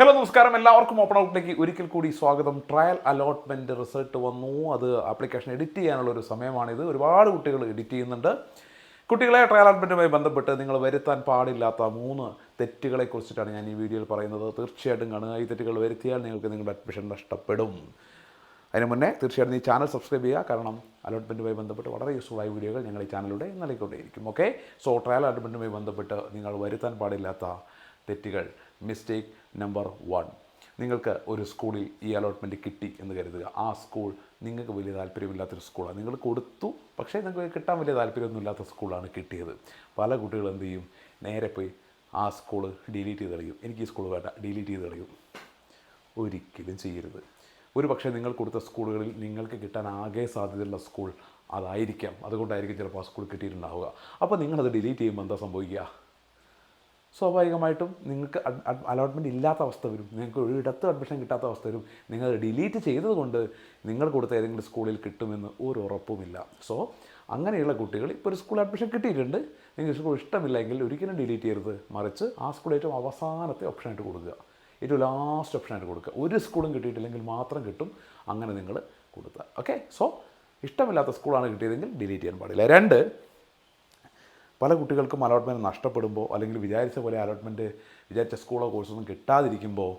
Hello നമസ്കാരം. എല്ലാവർക്കും open ഔട്ടിലേക്ക് ഒരിക്കൽ കൂടി സ്വാഗതം. ട്രയൽ അലോട്ട്മെന്റ് റിസൾട്ട് വന്നു. അത് ആപ്ലിക്കേഷൻ എഡിറ്റ് ചെയ്യാനുള്ള ഒരു സമയമാണിത്. ഒരുപാട് കുട്ടികൾ എഡിറ്റ് ചെയ്യുന്നുണ്ട്. കുട്ടികളെ ട്രയൽ അലോട്ട്മെന്റുമായി ബന്ധപ്പെട്ട് നിങ്ങൾ വരുത്താൻ പാടില്ലാത്ത മൂന്ന് തെറ്റുകളെ കുറിച്ചിട്ടാണ് ഞാൻ ഈ വീഡിയോയിൽ പറയുന്നത്. തീർച്ചയായിട്ടും കാണുക. ഈ തെറ്റുകൾ വരുത്തിയാൽ നിങ്ങൾക്ക് നിങ്ങളുടെ അഡ്മിഷൻ നഷ്ടപ്പെടും. അതിന് മുന്നേ തീർച്ചയായിട്ടും ഈ ചാനൽ സബ്സ്ക്രൈബ് ചെയ്യുക. കാരണം അലോട്ട്മെന്റുമായി ബന്ധപ്പെട്ട് വളരെ യൂസ്ഫുൾ ആയ വീഡിയോകൾ ഞങ്ങൾ ഈ ചാനലിലൂടെ നൽകിക്കൊണ്ടേയിരിക്കും ഓക്കെ സോ ട്രയൽ അലോട്ട്മെന്റുമായി ബന്ധപ്പെട്ട് നിങ്ങൾ വരുത്താൻ പാടില്ലാത്ത തെറ്റുകൾ. മിസ്റ്റേക്ക് നമ്പർ വൺ നിങ്ങൾക്ക് ഒരു സ്കൂളിൽ ഈ അലോട്ട്മെന്റ് കിട്ടി എന്ന് കരുതുക. ആ സ്കൂൾ നിങ്ങൾക്ക് വലിയ താല്പര്യമില്ലാത്തൊരു സ്കൂളാണ് നിങ്ങൾ കൊടുത്തു പക്ഷേ നിങ്ങൾക്ക് കിട്ടാൻ വലിയ താല്പര്യമൊന്നുമില്ലാത്ത സ്കൂളാണ് കിട്ടിയത്. പല കുട്ടികൾ എന്ത് ചെയ്യും? നേരെ പോയി ആ സ്കൂൾ ഡിലീറ്റ് ചെയ്ത് കളയും. എനിക്ക് ഈ സ്കൂൾ വേണ്ട. ഡിലീറ്റ് ചെയ്ത് കളയും. ഒരിക്കലും ചെയ്യരുത്. ഒരു പക്ഷേ നിങ്ങൾ കൊടുത്ത സ്കൂളുകളിൽ നിങ്ങൾക്ക് കിട്ടാൻ ആകെ സാധ്യതയുള്ള സ്കൂൾ അതായിരിക്കാം. അതുകൊണ്ടായിരിക്കും ചിലപ്പോൾ ആ സ്കൂൾ കിട്ടിയിട്ടുണ്ടാവുക. അപ്പോൾ നിങ്ങളത് ഡിലീറ്റ് ചെയ്യുമ്പോൾ എന്താ സംഭവിക്കുക? സ്വാഭാവികമായിട്ടും നിങ്ങൾക്ക് അലോട്ട്മെന്റ് ഇല്ലാത്ത അവസ്ഥ വരും. നിങ്ങൾക്ക് ഒരിടത്ത് അഡ്മിഷൻ കിട്ടാത്ത അവസ്ഥ വരും. നിങ്ങൾ ഡിലീറ്റ് ചെയ്തതുകൊണ്ട് നിങ്ങൾ കൊടുത്ത ഏതെങ്കിലും സ്കൂളിൽ കിട്ടുമെന്ന് ഒരു ഉറപ്പുമില്ല. സോ അങ്ങനെയുള്ള കുട്ടികൾ ഇപ്പോൾ ഒരു സ്കൂൾ അഡ്മിഷൻ കിട്ടിയിട്ടുണ്ട്. നിങ്ങൾക്ക് സ്കൂൾ ഇഷ്ടമില്ലെങ്കിൽ ഒരിക്കലും ഡിലീറ്റ് ചെയ്യരുത്. മറിച്ച് ആ സ്കൂൾ ഏറ്റവും അവസാനത്തെ ഓപ്ഷനായിട്ട് കൊടുക്കുക. ഏറ്റവും ലാസ്റ്റ് ഓപ്ഷനായിട്ട് കൊടുക്കുക. ഒരു സ്കൂളും കിട്ടിയിട്ടില്ലെങ്കിൽ മാത്രം കിട്ടും. അങ്ങനെ നിങ്ങൾ കൊടുക്കുക ഓക്കെ സോ ഇഷ്ടമില്ലാത്ത സ്കൂളാണ് കിട്ടിയതെങ്കിൽ ഡിലീറ്റ് ചെയ്യാൻ പാടില്ല. രണ്ട് പല കുട്ടികൾക്കും അലോട്ട്മെന്റ് നഷ്ടപ്പെടുമ്പോൾ അല്ലെങ്കിൽ വിചാരിച്ച പോലെ അലോട്ട്മെന്റ് വിചാരിച്ച സ്കൂളോ കോഴ്സൊന്നും കിട്ടാതിരിക്കുമ്പോൾ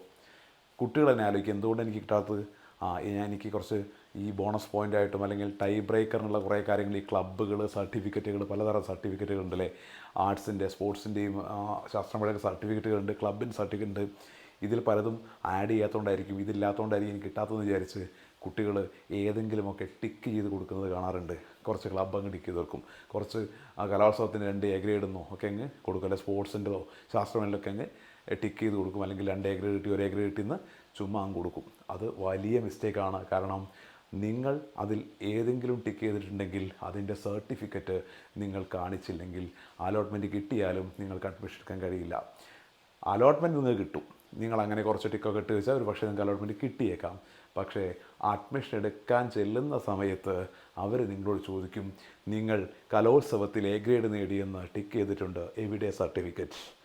കുട്ടികൾ തന്നെ ആലോചിക്കും എന്തുകൊണ്ട് എനിക്ക് കിട്ടാത്തത്? ആ ഞാൻ എനിക്ക് കുറച്ച് ഈ ബോണസ് പോയിന്റ് ആയിട്ടും അല്ലെങ്കിൽ ടൈ ബ്രേക്കറിനുള്ള കുറേ കാര്യങ്ങൾ ഈ ക്ലബ്ബുകൾ സർട്ടിഫിക്കറ്റുകൾ പലതരം സർട്ടിഫിക്കറ്റുകൾ ഉണ്ടല്ലേ? ആർട്സിന്റെ സ്പോർട്സിന്റെയും ശാസ്ത്രമേളയുടെ സർട്ടിഫിക്കറ്റുകളുണ്ട് ക്ലബിന്റെ സർട്ടിഫിക്കറ്റ് ഉണ്ട്. ഇതിൽ പലതും ആഡ് ചെയ്യാത്തതുകൊണ്ടായിരിക്കും ഇതില്ലാത്തതുകൊണ്ടായിരിക്കും എനിക്ക് കിട്ടാത്തതെന്ന് വിചാരിച്ച് കുട്ടികൾ ഏതെങ്കിലുമൊക്കെ ടിക്ക് ചെയ്ത് കൊടുക്കുന്നത് കാണാറുണ്ട്. കുറച്ച് ക്ലബ് അങ്ങ് ടിക്ക് ചെയ്ത് കുറച്ച് ആ കലോത്സവത്തിന് രണ്ട് എ ഗ്രേഡെന്നോ ഒക്കെ അങ്ങ് കൊടുക്കും. അല്ലെങ്കിൽ സ്പോർട്സിന്റെതോ ശാസ്ത്രമേലൊക്കെ അങ്ങ് ടിക്ക് ചെയ്ത് കൊടുക്കും. അല്ലെങ്കിൽ രണ്ട് എ ഗ്രേഡ് കിട്ടി ഒരു എ ഗ്രേഡ് കിട്ടിയെന്ന് ചുമ്മാ അങ്ങ് കൊടുക്കും. അത് വലിയ മിസ്റ്റേക്കാണ് കാരണം നിങ്ങൾ അതിൽ ഏതെങ്കിലും ടിക്ക് ചെയ്തിട്ടുണ്ടെങ്കിൽ അതിന്റെ സർട്ടിഫിക്കറ്റ് നിങ്ങൾ കാണിച്ചില്ലെങ്കിൽ അലോട്ട്മെന്റ് കിട്ടിയാലും നിങ്ങൾക്ക് അഡ്മിഷൻ എടുക്കാൻ കഴിയില്ല. അലോട്ട്മെന്റ് നിങ്ങൾക്ക് കിട്ടും. നിങ്ങൾ അങ്ങനെ കുറച്ച് ടിക്കൊക്കെ ഇട്ട് വെച്ചാൽ ഒരു പക്ഷേ നിങ്ങൾക്ക് അലോട്ട്മെന്റ് കിട്ടിയേക്കാം. പക്ഷേ അഡ്മിഷൻ എടുക്കാൻ ചെല്ലുന്ന സമയത്ത് അവർ നിങ്ങളോട് ചോദിക്കും നിങ്ങൾ കലോത്സവത്തിൽ എ ഗ്രേഡ് നേടിയെന്ന് ടിക്ക് ചെയ്തിട്ടുണ്ട് എവിടെ സർട്ടിഫിക്കറ്റ്?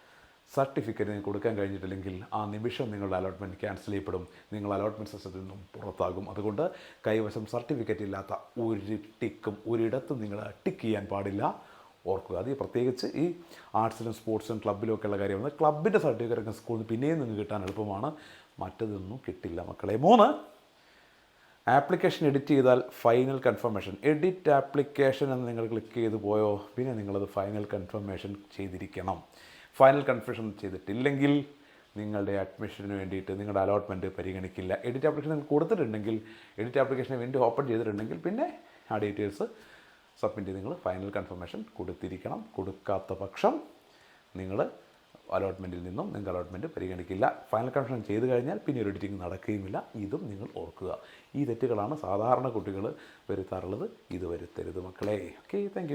സർട്ടിഫിക്കറ്റ് കൊടുക്കാൻ കഴിഞ്ഞിട്ടില്ലെങ്കിൽ ആ നിമിഷം നിങ്ങളുടെ അലോട്ട്മെന്റ് ക്യാൻസൽ ചെയ്യപ്പെടും. നിങ്ങൾ അലോട്ട്മെന്റ് സിസ്റ്റത്തിൽ നിന്നും പുറത്താകും. അതുകൊണ്ട് കൈവശം സർട്ടിഫിക്കറ്റ് ഇല്ലാത്ത ഒരു ടിക്കും ഒരിടത്തും നിങ്ങൾ ടിക്ക് ചെയ്യാൻ പാടില്ല. ഓർക്കുക അത് പ്രത്യേകിച്ച് ഈ ആർട്സിലും സ്പോർട്സിലും ക്ലബിലും ഒക്കെയുള്ള കാര്യമാണ്. ക്ലബിന്റെ സർട്ടിഫിക്കറ്റ് ഒക്കെ സ്കൂളിൽ പിന്നെയും നിങ്ങൾക്ക് കിട്ടാൻ എളുപ്പമാണ്. മറ്റതൊന്നും കിട്ടില്ല മക്കളെ. മൂന്ന് ആപ്ലിക്കേഷൻ എഡിറ്റ് ചെയ്താൽ ഫൈനൽ കൺഫർമേഷൻ. എഡിറ്റ് ആപ്ലിക്കേഷൻ എന്ന് നിങ്ങൾ ക്ലിക്ക് ചെയ്ത് പോയോ? പിന്നെ നിങ്ങളത് ഫൈനൽ കൺഫർമേഷൻ ചെയ്തിരിക്കണം. ഫൈനൽ കൺഫർമേഷൻ ചെയ്തിട്ടില്ലെങ്കിൽ നിങ്ങളുടെ അഡ്മിഷന് വേണ്ടിയിട്ട് നിങ്ങളുടെ അലോട്ട്മെന്റ് പരിഗണിക്കില്ല. എഡിറ്റ് ആപ്ലിക്കേഷൻ നിങ്ങൾ കൊടുത്തിട്ടുണ്ടെങ്കിൽ എഡിറ്റ് ആപ്ലിക്കേഷന് വേണ്ടി ഓപ്പൺ ചെയ്തിട്ടുണ്ടെങ്കിൽ പിന്നെ ആ ഡീറ്റെയിൽസ് സബ്മിറ്റ് ചെയ്ത് നിങ്ങൾ ഫൈനൽ കൺഫർമേഷൻ കൊടുത്തിരിക്കണം. കൊടുക്കാത്ത പക്ഷം നിങ്ങൾ അലോട്ട്മെന്റിൽ നിന്നും നിങ്ങൾക്ക് അലോട്ട്മെന്റ് പരിഗണിക്കില്ല. ഫൈനൽ കൺഫർമേഷൻ ചെയ്ത് കഴിഞ്ഞാൽ പിന്നെ ഒരു എഡിറ്റിംഗ് നടക്കുകയുമില്ല. ഇതും നിങ്ങൾ ഓർക്കുക. ഈ തെറ്റുകളാണ് സാധാരണ കുട്ടികൾ വരുത്താറുള്ളത്. ഇത് വരുത്തരുത് മക്കളെ. Okay thank